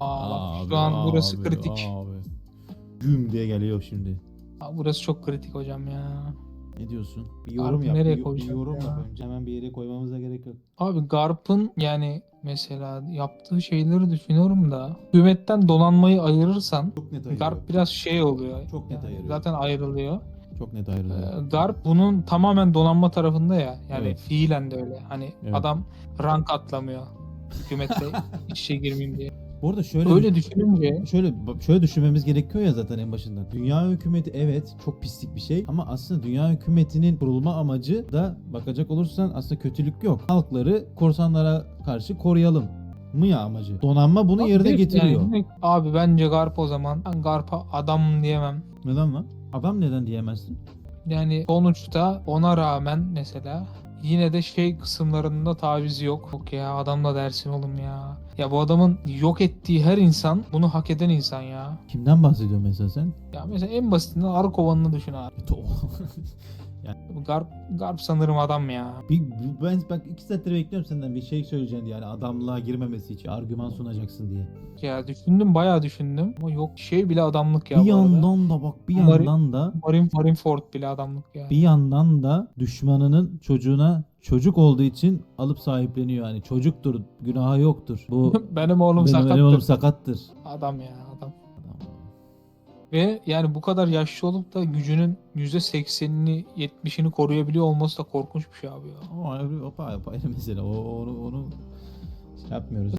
Aa, Abi, şu an burası abi, kritik. Abi. Güm diye geliyor şimdi. Aa, burası çok kritik hocam ya. Ne diyorsun? Bir Abi yorum yap. nereye bir, bir koyacağım yorum ya? yap önce. Hemen bir yere koymamıza gerek yok. Abi Garp'ın yani mesela yaptığı şeyleri düşünüyorum da hükümetten donanmayı ayırırsan Çok net ayırıyor. Garp biraz şey oluyor. Çok net Yani ayırıyor. Zaten ayrılıyor. Çok net ayrılıyor. Ee, Garp bunun tamamen donanma tarafında ya. Yani Evet. fiilen de öyle. Hani Evet. adam rank atlamıyor. Hükümetle iç içe girmeyeyim diye. Bu arada şöyle Öyle düşününce şöyle şöyle düşünmemiz gerekiyor ya zaten en başından. Dünya hükümeti evet çok pislik bir şey ama aslında dünya hükümetinin kurulma amacı da bakacak olursan aslında kötülük yok. Halkları korsanlara karşı koruyalım mı ya amacı? Donanma bunu Abi yerine getiriyor. yani abi bence Garp o zaman. Ben Garp'a adam diyemem. Neden lan? Adam neden diyemezsin? Yani sonuçta ona rağmen mesela yine de şey kısımlarında taviz yok. Yok ya adamla dersin oğlum ya. Ya bu adamın yok ettiği her insan bunu hak eden insan ya. Kimden bahsediyorsun mesela sen? Ya mesela en basitinden arı kovanını düşün abi. Bu Garp, Garp sanırım adam ya. bir, ben bak iki saattir bekliyorum senden bir şey söyleyeceksin diye. Yani adamlığa girmemesi için argüman sunacaksın diye. Ya düşündüm bayağı düşündüm. Ama yok şey bile adamlık ya bir bu arada. yandan da bak bir Mari- yandan da Marin, Marineford bile adamlık ya. bir yandan da düşmanının çocuğuna çocuk olduğu için alıp sahipleniyor. Yani çocuktur, günahı yoktur. Bu benim oğlum benim, sakattır. benim oğlum sakattır. Adam ya adam. Ve yani bu kadar yaşlı olup da gücünün %80'ini 70'ini koruyabiliyor olması da korkunç bir şey abi ya. O ayrı, o ayrı mesele. O, onu, onu şey yapmıyoruz.